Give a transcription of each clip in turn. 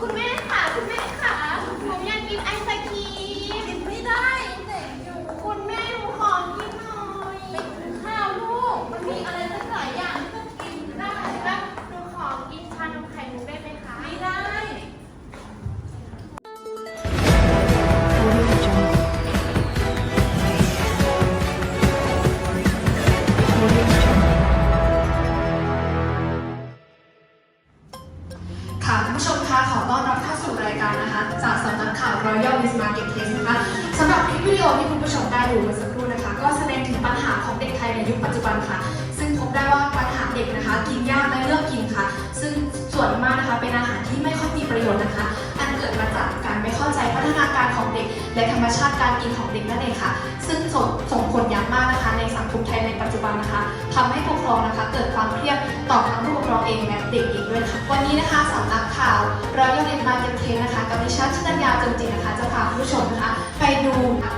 คุณแม่ วิดีโอที่คุณผู้ชมได้ดูเมื่อสักครู่นะคะ ก็แสดงถึงปัญหาของเด็กไทยในยุคปัจจุบันค่ะ ซึ่งพบได้ว่าปัญหาเด็กนะคะ กินยากและเลือกกินค่ะ ซึ่งส่วนมากนะคะเป็นอาหารที่ไม่ค่อยมีประโยชน์นะคะ อันเกิดมาจากการไม่เข้าใจพัฒนาการของเด็ก และธรรมชาติการกินของเด็กนั่นเองค่ะ ซึ่งส่งส่งผลอย่างมากนะคะ ในสังคมไทยในปัจจุบันนะคะทำให้ผู้ปกครองนะคะ เกิดความเครียดต่อทั้งผู้ปกครองเองและเด็กเองด้วยค่ะวันนี้นะคะสำนักข่าวรอยเรียนมาเก็ตเทนนะคะกับดิฉันชนัญญาจงจินนะคะจะพาคุณผู้ชมนะคะ ไปดู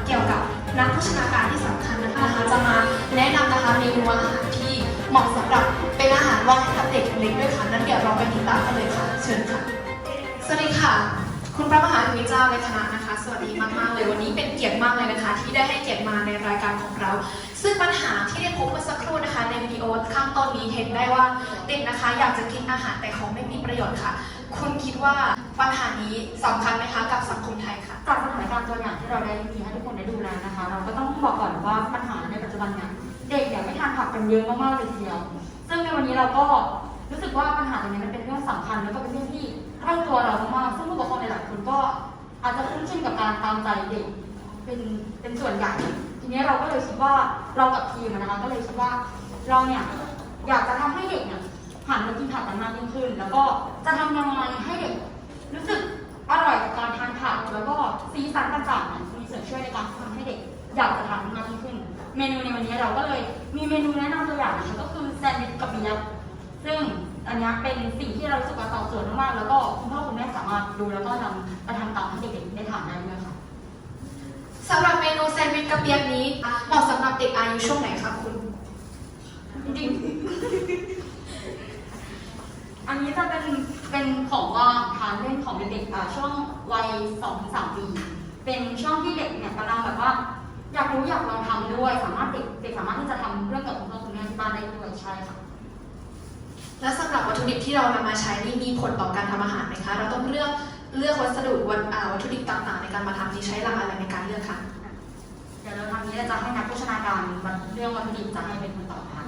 เกี่ยวกับนักโภชนาการที่สำคัญนะคะจะมาแนะนำนะคะเมนูอาหารที่เหมาะสำหรับเป็นอาหารว่างให้กับเด็กเล็กด้วยค่ะนั่นเดี๋ยวเราไปติดตามกันเลยค่ะ เชิญค่ะ สวัสดีค่ะ คุณพระมหาทวีเจ้าในคณะนะคะ สวัสดีมากๆเลยวันนี้เป็นเกียรติมากเลยนะคะ ที่ได้ให้เกียรติมาในรายการของเรา ซึ่งปัญหาที่ได้พบเมื่อสักครู่นะคะในวิดีโอข้างต้นนี้เห็นได้ว่าเด็กนะคะ อยากจะกินอาหารแต่ของไม่มีประโยชน์ค่ะ คุณคิดว่าปัญหานี้สำคัญไหมคะกับสังคมไทยค่ะ จากสถานการณ์ตัวอย่างที่เราได้มีให้ทุกคนได้ดูแล้วนะคะ เราก็ต้องบอกก่อนว่าปัญหาในปัจจุบันเนี่ยเด็กเนี่ยไม่ทานผักกันเยอะมากๆเลยทีเดียว ซึ่งในวันนี้เราก็รู้สึกว่าปัญหาตรงนี้มันเป็นเรื่องสำคัญแล้วก็เป็นเรื่องที่ใกล้ตัวเรามากๆซึ่งผู้ปกครองหลายคนก็อาจจะคุ้นชินกับการตามใจเด็กเป็นเป็นส่วนใหญ่ทีนี้เราก็เลยคิดว่าเรากับทีมนะคะก็เลยคิดว่าเราเนี่ยอยากจะทำให้เด็กเนี่ยหันมากินผักกันมากยิ่งขึ้น แล้วก็จะทำยังไงให้เด็ก เมนูในวันนี้เราก็เลยมีเมนูแนะนำตัวอย่างนะคะก็คือแซนด์วิชกับเบียร์ซึ่งอันเนี้ยเป็นสิ่งที่เรารู้สึกว่าตอบโจทย์มากๆแล้วก็คุณพ่อคุณแม่สามารถดูแล้วก็นำไปทำตามให้เด็กๆได้ทานได้ด้วยค่ะสำหรับเมนูแซนด์วิชกระเปียกนี้เหมาะสำหรับเด็กอายุช่วงไหนคะคุณจริงๆอันนี้จะเป็นเป็นของว่างทานเล่นของเด็กๆอ่าช่วงวัยสองถึงสามปี เป็นช่วงที่เด็กเนี่ยกำลังแบบว่า อยากรู้อยากลองทำด้วย สามารถเด็กเด็กสามารถที่จะทำเรื่องกับคุณพ่อคุณแม่ที่บ้านได้ด้วยใช่ค่ะและสำหรับวัตถุดิบที่เรานำมาใช้นี่มีผลต่อการทำอาหารไหมคะ เราต้องเลือกเลือกวัสดุวัตอ่าวัตถุดิบต่างๆ ในการมาทำที่ใช้หลักอะไรในการเลือกคะเดี๋ยวเราทำนี้เราจะให้นักโภชนาการเรื่องวัตถุดิบจะให้เป็นคนตอบค่ะ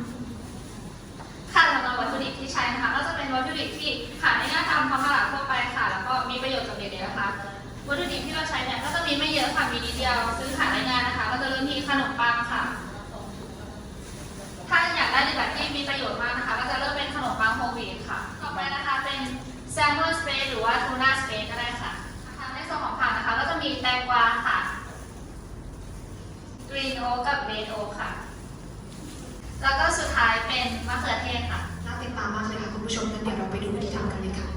ค่ะสำหรับวัตถุดิบที่ใช้นะคะก็จะเป็นวัตถุดิบที่หาได้ง่ายตามท้องตลาดทั่วไปค่ะ แล้วก็มีประโยชน์กับเด็กๆนะคะ วัตถุดิบที่เราใช้เนี่ยก็จะมีไม่เยอะค่ะมีนิดเดียว ซื้อหาได้ง่ายนะคะ ก็จะเริ่มที่ขนมปังค่ะ ถ้าอยากได้ในแบบที่มีประโยชน์มากนะคะ ก็จะเริ่มเป็นขนมปังโฮมเมดค่ะ ต่อไปนะคะเป็นแซลมอนสเปซหรือว่าทูน่าสเปซก็ได้ค่ะนะคะในส่วนของผักนะคะ ก็จะมีแตงกวาค่ะกรีนโอ๊กกับเบนโอ๊กค่ะ แล้วก็สุดท้ายเป็นมะเขือเทศค่ะน่าติดตามมากเลยค่ะคุณผู้ชมงั้นเดี๋ยวเราไปดูวิธีทำกันเลยค่ะ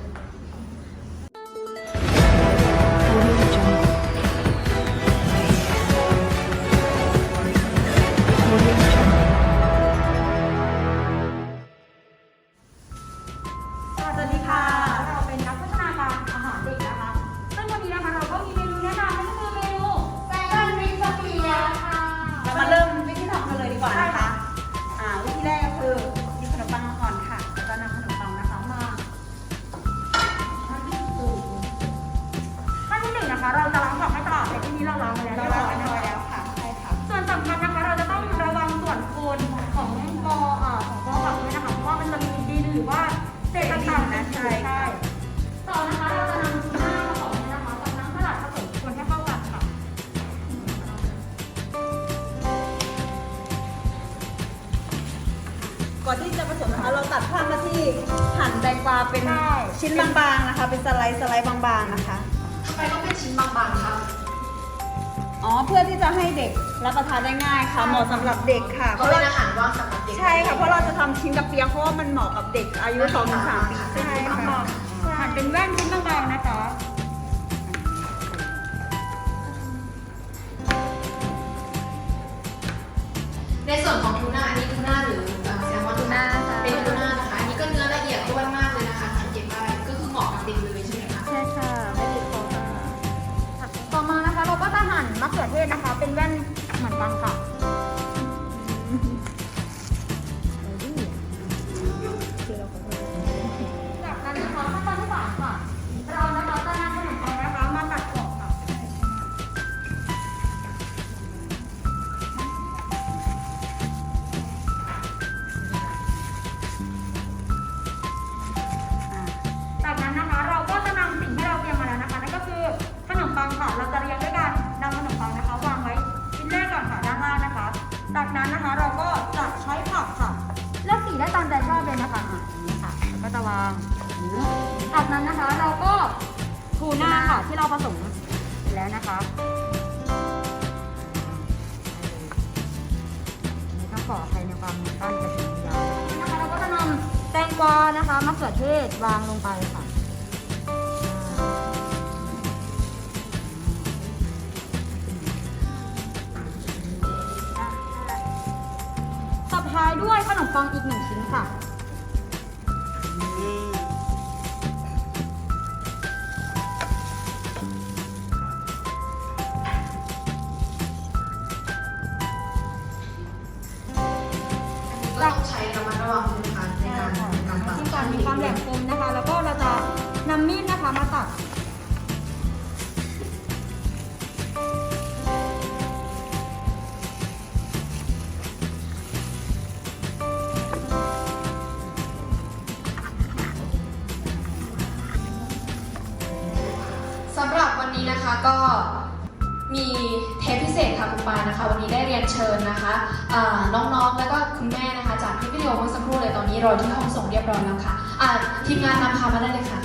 นะคะเราจะล้างผักให้สะอาดแต่ที่นี้เราล้างมาแล้วเราล้างร้อยเรียบนะร้อยคะแล้วค่ะใช่ค่ะ ส่วนสำคัญนะคะเราจะต้องระวังส่วนโคนของกออ่าของกอผักด้วยนะคะเพราะว่ามันจะมีดินหรือว่าเศษต่างๆนะใช่ค่ต่อนะคะเราจะนำทูน่ามาของเนี่ยนะคะกับน้ำสลัดผสมคนให้เข้ากันค่ะก่อนที่จะผสมนะคะเราตัดภาพมาที่หั่นแตงกวาเป็นชิ้นบางๆนะคะ เป็นสไลด์สไลด์บางๆนะคะ ไมต้องเป็นชิ้นบางๆคะอ๋อเพื่อที่จะให้เด็กรับประทานได้ง่ายค่ะเหมาะสำหรับเด็กค่ะก็เป็นอาหารว่างสำหรับเด็ก ใช่ค่ะเพราะเราจะทำชิ้นกระเปียกเพราะว่ามันเหมาะกับเด็กอายุ2-3ปีใช่ค่ะหั่นเป็นแว่นชิ้นบางๆนะคะในส่วนของทูน่าอันนี้ทูน่าหรือ เป็นแว่นเหมือนกันค่ะ นั้นนะคะ เราก็จะใช้ผักค่ะเลือกสีได้ตามใจชอบเลยนะคะอะนี้ค่ะแล้วก็จะวางจากนั้นนะคะเราก็ทูน่าค่ะที่เราผสมแล้วนะคะนี่ต้องขออภัยในความตั้นกระถิ่นยาวนะคะเราก็จะนำแตงกวานะคะมะเขือเทศวางลงไปค่ะ ด้วยขนมปังอีกหนึ่งชิ้นค่ะก็ต้องใช้ระมัดระวังนะคะในการในการตัดที่ก่อนมีความแหลมคมนะคะ แล้วก็เราจะนำมีดนะคะมาตัด ก็มีเทปพิเศษค่ะคุณปายนะคะ วันนี้ได้เรียนเชิญนะคะอ่าน้องๆแล้วก็คุณแม่นะคะ จากคลิปวิดีโอเมื่อสักครู่เลยตอนนี้รอที่ห้องส่งเรียบร้อยแล้วค่ะอ่าทีมงานนำพามาได้เลยค่ะ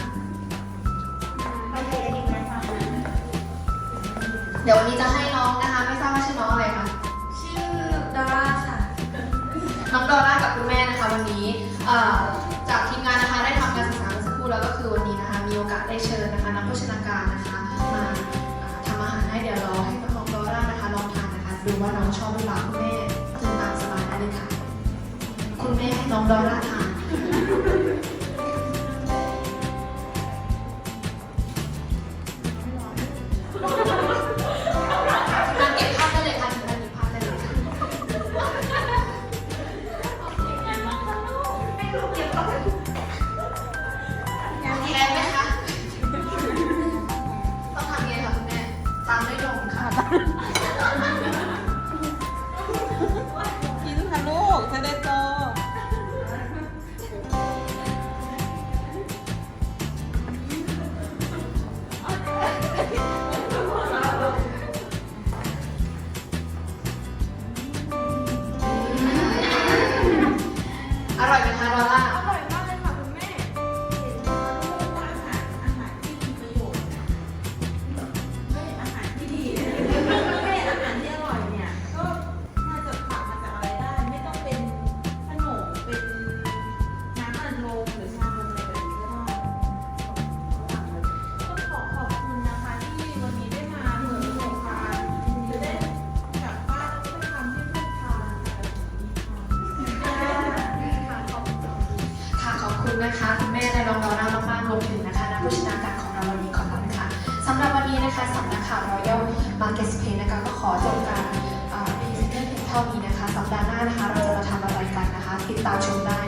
เดี๋ยววันนี้จะให้น้องนะคะ ไม่ทราบว่าชื่อน้องอะไรคะชื่อดอร่าค่ะ น้องดอร่ากับคุณแม่นะคะวันนี้ ดูว่าน้องชอบหรือเปล่าคุณแม่ตื่นตามสบายได้เลยค่ะ คุณแม่ให้น้องดอร่าทาน นะคะคุณแม่และน้องดอลล่ามากรวมถึงนะคะนักโภชนาการของเราวันนี้ขอบคุณค่ะสำหรับวันนี้นะคะสำนักข่าวรอยัลมาร์เก็ตสเปนนะคะก็ขอจบการพรีเซนเตอร์เพียงเท่านี้นะคะ สัปดาห์หน้านะคะ เราจะมาทำอะไรกันนะคะ ติดตามชมได้